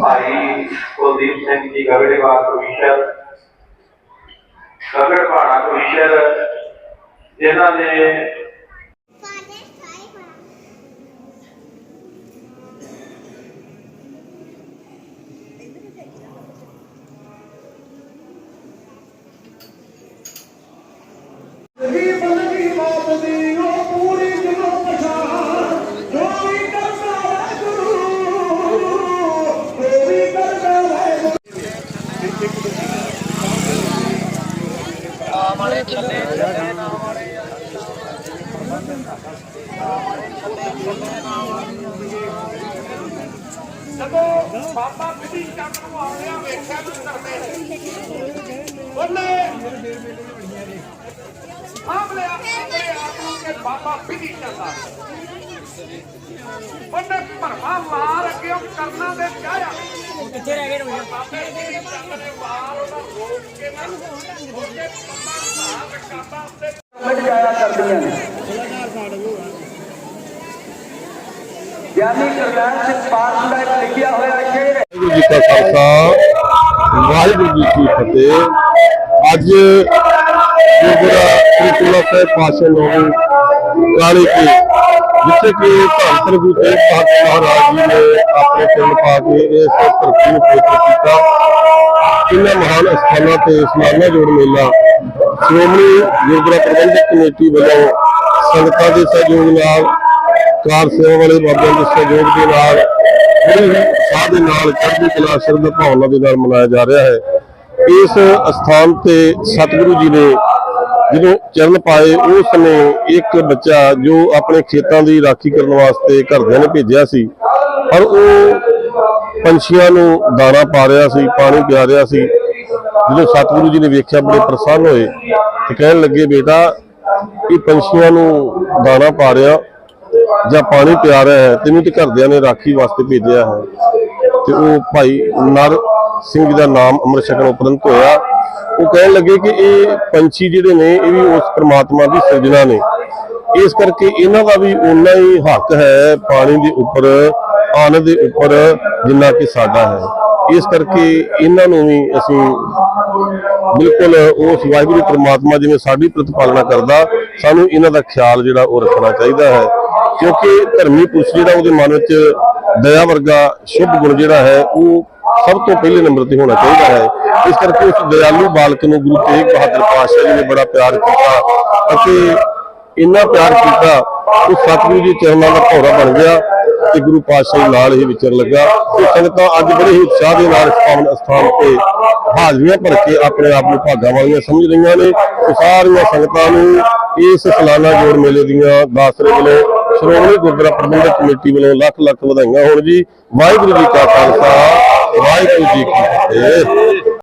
ਭਾਈ Kuldeep Singh ji ਗਗੜੇਵਾਲ commissioner. ਗਗੜਵਾੜਾ commissioner ਜਿਨ੍ਹਾਂ ਨੇ ਜਦੋਂ ਬਾਬਾ ਬਿਧੀ ਚੰਦ ਨੂੰ ਆਉਣਿਆ ਵੇਖਿਆ ਨੂੰ ਕਰਦੇ ਬੋਲੇ ਸਾਹਮਣੇ ਆਪਣੇ ਆਪ ਨੂੰ ਕਿ ਬਾਬਾ ਬਿਧੀ ਚੰਦ ਆ ਉਹਨੇ ਭਰਮਾ ਮਾਰ ਅੱਗੇ ਉਹ ਕਰਨਾ ਦੇ ਚਾਹਿਆ ਕਿੱਥੇ ਰਹਿ ਗਏ ਬਾਬੇ ਬਿਧੀ ਚੰਦ ਨੇ ਮਾਰ ਉਹਦਾ ਰੋਕ ਕੇ ਨਾ ਉਹਦੇ ਪੱਲਾ ਧਾਰ ਕਾਬਾ ਉੱਤੇ ਸਮਝ ਜਾਇਆ ਕਰਦੀਆਂ ਨੇ ਗਿਆਨੀ ਕਰਨੈਲ ਸਿੰਘ ਪਾਠ ਦਾ ਇੱਕ ਲਿਖਿਆ ਹੋਇਆ ਸ਼ੇਰ ਹੈ ਵਾਹਿਗੁਰੂ ਜੀ ਕਾ ਖਾਲਸਾ ਵਾਹਿਗੁਰੂ ਜੀ ਕੀ ਫਤਿਹ ਅੱਜ ਗੁਰਦੁਆਰਾ ਤ੍ਰਿਕੁਲਾ ਸਾਹਿਬ ਪਾਸੇ ਨੂੰ ਕਾਲੀ ਕੀ ਜਿੱਥੇ ਕਿ ਧੰਨ ਸ੍ਰੀ ਗੁਰੂ ਤੇਗ ਬਹਾਦਰ ਮਹਾਰਾਜ ਜੀ ਨੇ ਆਪਣੇ ਚਰਨ ਪਾ ਕੇ ਇਸ ਧਰਤੀ ਨੂੰ ਪਵਿੱਤਰ ਕੀਤਾ ਇਹਨਾਂ ਮਹਾਨ ਸਥਾਨਾਂ ਤੇ ਇਸਲਾਮਾ ਜੋੜ ਮੇਲਾ ਸ਼੍ਰੋਮਣੀ ਗੁਰਦੁਆਰਾ ਪ੍ਰਬੰਧਕ ਕਮੇਟੀ ਵੱਲੋਂ ਸੰਗਤਾਂ ਦੇ ਸਹਿਯੋਗ ਨਾਲ, ਕਾਰ ਸੇਵਾ ਵਾਲੇ ਬਾਬਿਆਂ ਦੇ ਸਹਿਯੋਗ ਦੇ ਨਾਲ ਬੜੇ ਸਾਹ ਦੇ ਨਾਲ ਚੜ੍ਹਦੀ ਕਲਾ ਸ਼ਰਧਾ ਭਾਵਨਾ ਦੇ ਨਾਲ ਮਨਾਇਆ ਜਾ ਰਿਹਾ ਹੈ। ਇਸ ਅਸਥਾਨ ਤੇ ਸਤਿਗੁਰੂ ਜੀ ਨੇ ਜਦੋਂ ਚਰਨ ਪਾਏ, ਉਸ ਸਮੇਂ ਇੱਕ ਬੱਚਾ ਜੋ ਆਪਣੇ ਖੇਤਾਂ ਦੀ ਰਾਖੀ ਕਰਨ ਵਾਸਤੇ ਘਰਦਿਆਂ ਨੇ ਭੇਜਿਆ ਸੀ ਔਰ ਉਹ ਪੰਛੀਆਂ ਨੂੰ ਦਾਣਾ ਪਾ ਰਿਹਾ ਸੀ, ਪਾਣੀ ਪਿਆ ਰਿਹਾ ਸੀ। ਜਦੋਂ ਸਤਿਗੁਰੂ ਜੀ ਨੇ ਵੇਖਿਆ ਬੜੇ ਪ੍ਰਸੰਨ ਹੋਏ ਤੇ ਕਹਿਣ ਲੱਗੇ, ਬੇਟਾ, ਇਹ ਪੰਛੀਆਂ ਨੂੰ ਦਾਣਾ ਪਾ ਰਿਹਾ ਜਾਂ ਪਾਣੀ ਪਿਆ ਰਿਹਾ ਹੈ ਤੈਨੂੰ ਤੇ ਘਰਦਿਆਂ ਨੇ ਰਾਖੀ ਵਾਸਤੇ ਭੇਜਿਆ ਹੈ। ਤੇ ਉਹ ਭਾਈ ਨਰ ਸਿੰਘ ਦਾ ਨਾਮ ਅੰਮ੍ਰਿਤ ਛਕਣ ਉਪਰੰਤ ਹੋਇਆ। ਉਹ ਕਹਿਣ ਲੱਗੇ ਕਿ ਇਹ ਪੰਛੀ ਜਿਹੜੇ ਨੇ, ਇਹ ਵੀ ਉਸ ਪ੍ਰਮਾਤਮਾ ਦੀ ਸਿਰਜਣਾ ਨੇ। ਇਸ ਕਰਕੇ ਇਹਨਾਂ ਦਾ ਵੀ ਉਨਾ ਹੀ ਹੱਕ ਹੈ ਪਾਣੀ ਦੇ ਉੱਪਰ, ਆਨੰਦ ਦੇ ਉੱਪਰ ਜਿੰਨਾ ਕਿ ਸਾਡਾ ਹੈ। ਇਸ ਕਰਕੇ ਇਹਨਾਂ ਨੂੰ ਵੀ ਅਸੀਂ ਬਿਲਕੁਲ ਉਸ ਵਾਹਿਗੁਰੂ ਪ੍ਰਮਾਤਮਾ ਜਿਵੇਂ ਸਾਡੀ ਪ੍ਰਤੀਪਾਲਨਾ ਕਰਦਾ, ਸਾਨੂੰ ਇਹਨਾਂ ਦਾ ਖਿਆਲ ਜਿਹੜਾ ਉਹ ਰੱਖਣਾ ਚਾਹੀਦਾ ਹੈ। ਕਿਉਂਕਿ ਧਰਮੀ ਪੁਰਸ਼ ਜਿਹੜਾ ਉਹਦੇ ਮਨ ਵਿੱਚ ਦਇਆ ਵਰਗਾ ਸ਼ੁਭ ਗੁਣ ਜਿਹੜਾ ਹੈ, ਉਹ ਸਭ ਤੋਂ ਪਹਿਲੇ ਨੰਬਰ ਤੇ ਹੋਣਾ ਚਾਹੀਦਾ ਹੈ। ਇਸ ਕਰਕੇ ਉਸ ਦਿਆਲੂ ਬਾਲਕ ਨੂੰ ਗੁਰੂ ਤੇਗ ਬਹਾਦਰ ਪਾਤਸ਼ਾਹ ਜੀ ਨੇ ਬੜਾ ਪਿਆਰ ਕੀਤਾ ਅਤੇ ਇੰਨਾ ਪਿਆਰ ਕੀਤਾ, ਉਹ ਸਤਿਗੁਰੂ ਜੀ ਚਰਨਾਂ ਦਾ ਭੌਰਾ ਬਣ ਗਿਆ। ਤੇ ਗੁਰੂ ਪਾਤਸ਼ਾਹ ਨਾਲ ਹੀ ਵਿਚਰ ਲੱਗਾ। ਤੇ ਸੰਗਤਾਂ ਅੱਜ ਬੜੇ ਹੀ ਉਤਸ਼ਾਹ ਦੇ ਨਾਲ ਪਾਵਨ ਸਥਾਨ ਤੇ ਹਾਜ਼ਰੀਆਂ ਭਰ ਕੇ ਆਪਣੇ ਆਪ ਨੂੰ ਭਾਗਾਂ ਵਾਲੀਆਂ ਸਮਝ ਰਹੀਆਂ ਨੇ। ਤੇ ਸਾਰੀਆਂ ਸੰਗਤਾਂ ਨੂੰ ਇਸ ਸਲਾਨਾ ਜੋੜ ਮੇਲੇ ਦੀਆਂ ਦਾਸਰੇ ਵੱਲੋਂ ਸ਼੍ਰੋਮਣੀ ਗੁਰਦੁਆਰਾ ਪ੍ਰਬੰਧਕ ਕਮੇਟੀ ਵੱਲੋਂ ਲੱਖ ਲੱਖ ਵਧਾਈਆਂ ਹੋਣ ਜੀ। ਵਾਹਿਗੁਰੂ ਜੀ ਕਾ ਖਾਲਸਾ, ਵਾਹਿਗੁਰੂ ਜੀ ਕੀ ਫਤਿਹ।